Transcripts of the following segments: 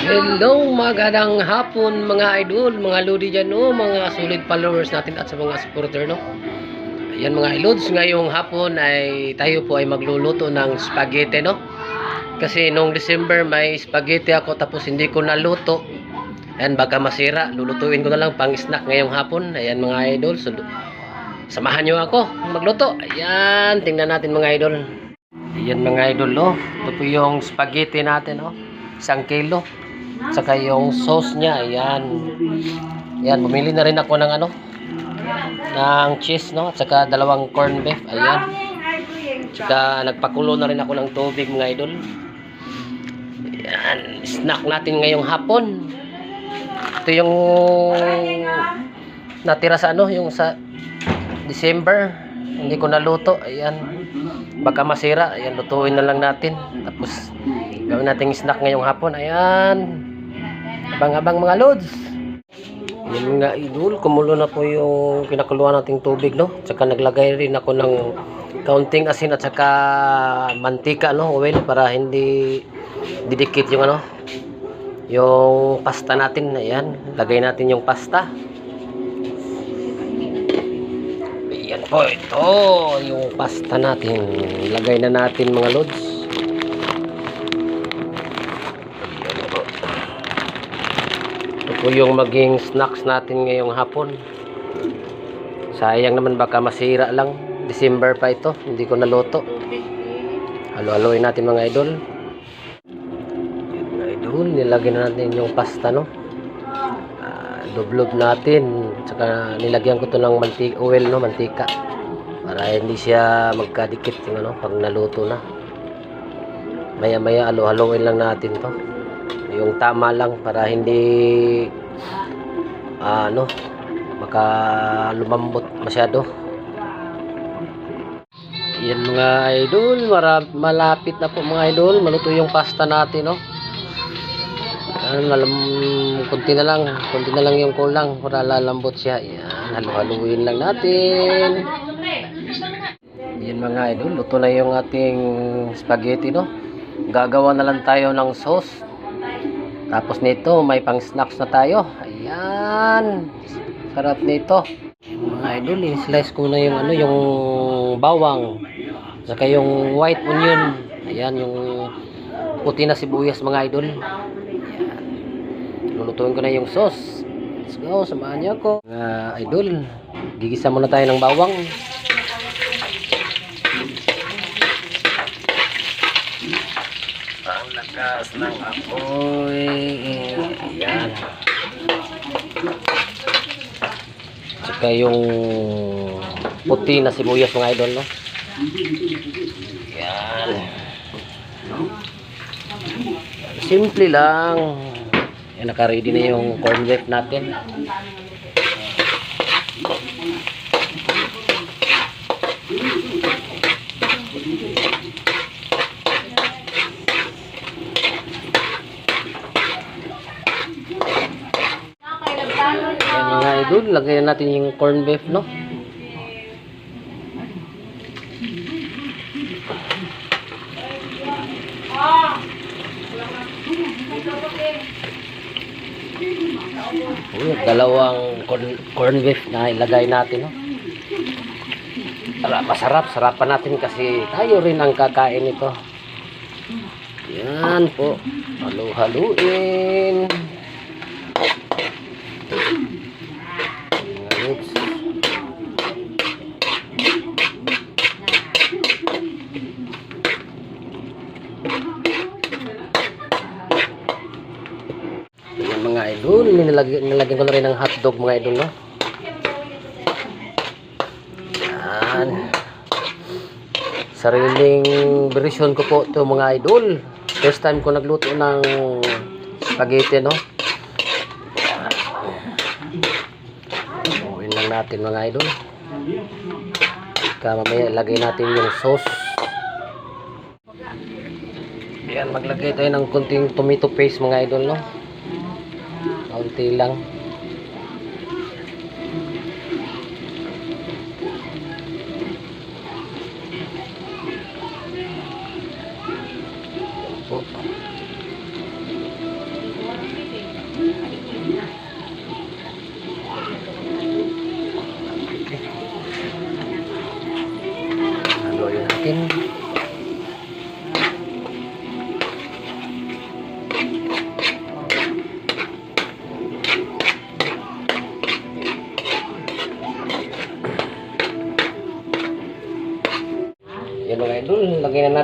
Hello, magandang hapon mga idol, mga lodi dyan no, mga solid followers natin at sa mga supporter no. Ayan mga ilods, ngayong hapon ay tayo po ay magluluto ng spaghetti no. Kasi nung December may spaghetti ako tapos hindi ko naluto. Ayan baka masira, lulutuin ko na lang pang snack ngayong hapon. Ayan mga idol, so, samahan nyo ako magluto. Ayan, tingnan natin mga idol. Ayan mga idol no, ito po yung spaghetti natin no. Isang kilo. Tsaka yung sauce niya, ayan. Ayan, bumili na rin ako ng ano, ng cheese, no? At saka dalawang corn beef, ayan. Tsaka nagpakulo na rin ako ng tubig, mga idol. Ayan, snack natin ngayong hapon. Ito yung natira sa ano, yung sa December. Hindi ko naluto, ayan. Baka masira, ayan, lutuin na lang natin. Tapos, gawin natin snack ngayong hapon, ayan. Abang-abang mga lods. Yan nga idol, kumulo na po yung pinakuluan nating tubig, no? Tsaka naglagay rin ako ng kaunting asin at saka mantika, no? Oil para hindi didikit yung ano, yung pasta natin. Ayan, lagay natin yung pasta. Ayan po, ito yung pasta natin. Lagay na natin mga lods. Po yung maging snacks natin ngayong hapon. Sayang naman baka masira lang. December pa ito. Hindi ko naluto. Halo-haloin natin mga idol. Mga idol. Nilagyan na natin yung pasta no. Ah, Dublob natin. Tsaka nilagyan ko to ng mantika, oil no, mantika. Para hindi siya magkadikit yung ano pag naluto na. Maya-maya halo-haloin lang natin to yung tama lang para hindi ah, ano maka lumambot masyado. Yan mga idol mara, malapit na po mga idol. Maluto yung pasta natin no? Yan, malam, kunti na lang kunti na lang yung kulang para lalambot siya. Yan halu-haluin lang natin. Yan mga idol luto na yung ating spaghetti no? Gagawa na lang tayo ng sauce tapos nito, may pang snacks na tayo. Ayan. Sarap nito. Mga idol, slice ko na yung ano, yung bawang. Saka yung white onion. Ayan, yung puti na sibuyas mga idol. Ayan. Lulutuin ko na yung sauce. Let's go, samahan niyo ako. Mga idol, gigisa muna tayo ng bawang. Lakas ng apoy. Ayan. Tsaka yung puti na sibuyas mga idol, no? Ayan. Simple lang. Ayan, naka-ready na yung corn beef natin. Ayan mga idol, lagyan natin yung corn beef, no? Uy, dalawang corn, corn beef na ilagay natin, no? Para masarap, sarapan natin kasi tayo rin ang kakain nito. Yan po. Halu-haluin. Oops. Ayan mga idol, nilagyan, ko na rin ng hotdog mga idol, no? Yan. Sariling version ko po to mga idol. First time ko nagluto ng spaghetti, no? Uwin lang natin mga idol. Kaya mamaya ilagay natin yung sauce. Yan, maglagay tayo ng kunting tomato paste mga idol, no? Kaunti lang.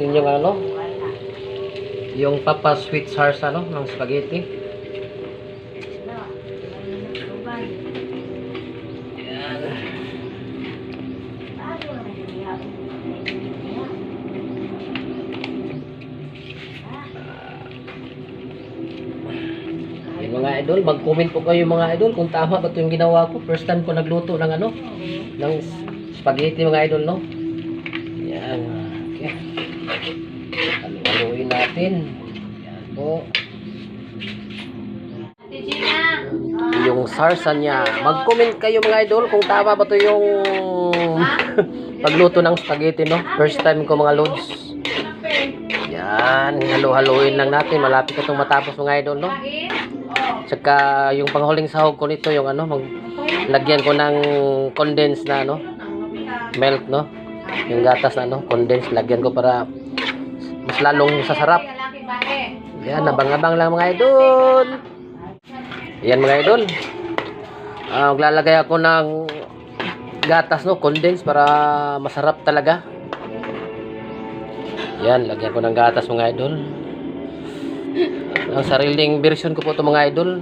Natin yung ano, yung Papa Sweet Sauce ano, ng spaghetti. Yan. Yung mga idol, mag-comment po kayo mga idol kung tama ba ito yung ginawa ko. First time ko nagluto ng ano, ng spaghetti mga idol, no? Natin. Yan po. Yung sarsa niya. Mag-comment kayo mga idol kung tama ba ito yung pagluto ng spaghetti, no? First time ko mga loads. Yan. Halo-haluin lang natin. Malapit itong matapos mga idol, no? Tsaka yung panghuling sahog ko nito, yung ano, mag lagyan ko ng condensed na ano, milk, no? Yung gatas na ano, condensed, lagyan ko para mas lalong sasarap. Yan, nabang-abang lang mga idol. Yan mga idol. Ah, maglalagay ako ng gatas, no, condensed para masarap talaga. Yan, lagyan ko ng gatas mga idol. Ang sariling version ko po ito mga idol.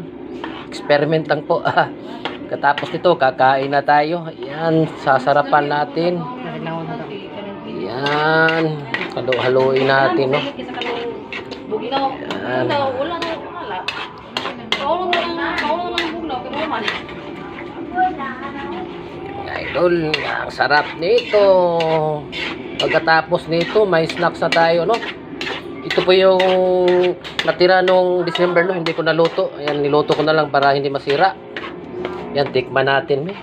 Experiment lang po. Katapos nito, kakain na tayo. Yan, sasarapan natin. Yan. Halo-haloin natin, no? Bugnaw. Bugnaw, wala na wala. Kaulo na lang, kaulo na lang bugnaw kay man. Mga idol, ang sarap nito. Pagkatapos nito, may snacks na tayo, no? Ito po yung natira nung December, no? Hindi ko naluto. Ayan, niluto ko na lang para hindi masira. Yan, tikman natin, me.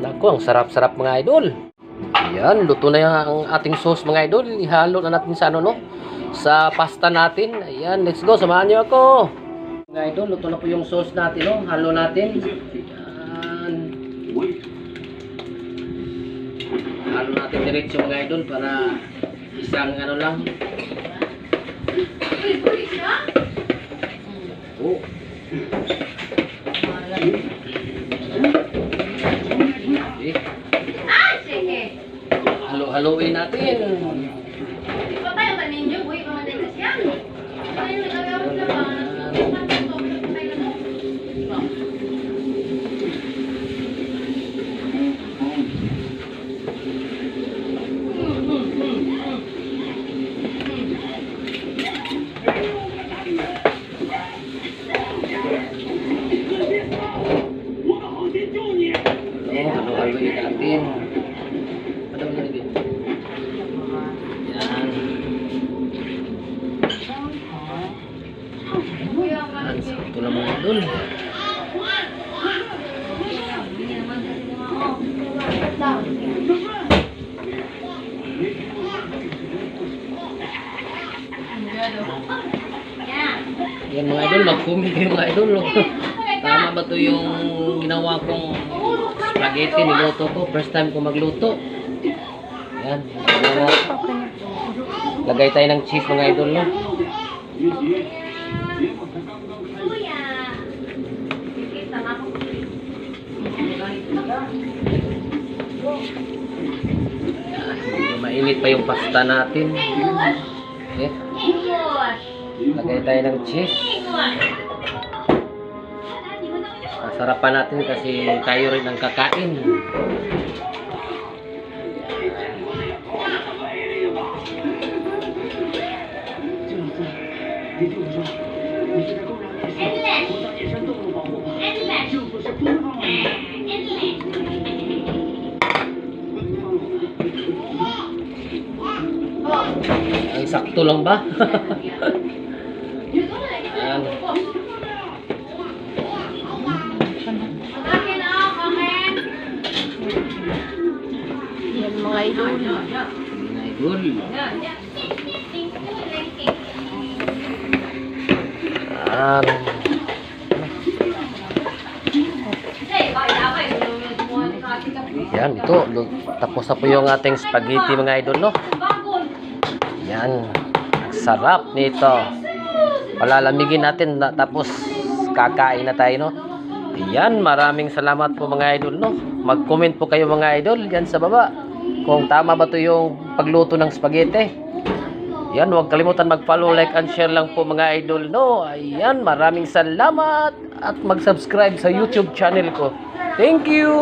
Naku, ang sarap-sarap mga idol. Yan, luto na yung ang ating sauce mga idol. Ihalo na natin sa ano, no? Sa pasta natin. Ayan, let's go. Samahan niyo ako. Mga idol, luto na po yung sauce natin, no? Halo natin. Yan. Halo natin diretso mga idol para isang ano lang. Oh. Okay. Halo-haloin natin. Ayan, halo-haloin natin. Ano ba nilagay? Yan. Yan, sakto na mga idol. Yan mga idol, mag-comment kayo mga idol. Tama ba to yung ginawa kong spaghetti niluto ko? First time ko magluto. Yan. Lagay tayo ng cheese mga idol. No? Mainit pa yung pasta natin. Okay. Lagay tayo ng cheese. Sasarapan natin kasi tayo rin ang kakain. Ang sakto lang ba? Yan idol. Mga idol. Ayan. Yan, ito. Tapos na po yung ating spaghetti mga idol, no? Yan. Sarap nito. Palalamigin natin na, tapos kakain na tayo, no? Yan, maraming salamat po mga idol, no? Mag-comment po kayo mga idol yan sa baba. Kung tama ba to yung pagluto ng spaghetti. Yan, huwag kalimutan mag-follow, like, and share lang po mga idol. No, ayan, maraming salamat at mag-subscribe sa YouTube channel ko. Thank you!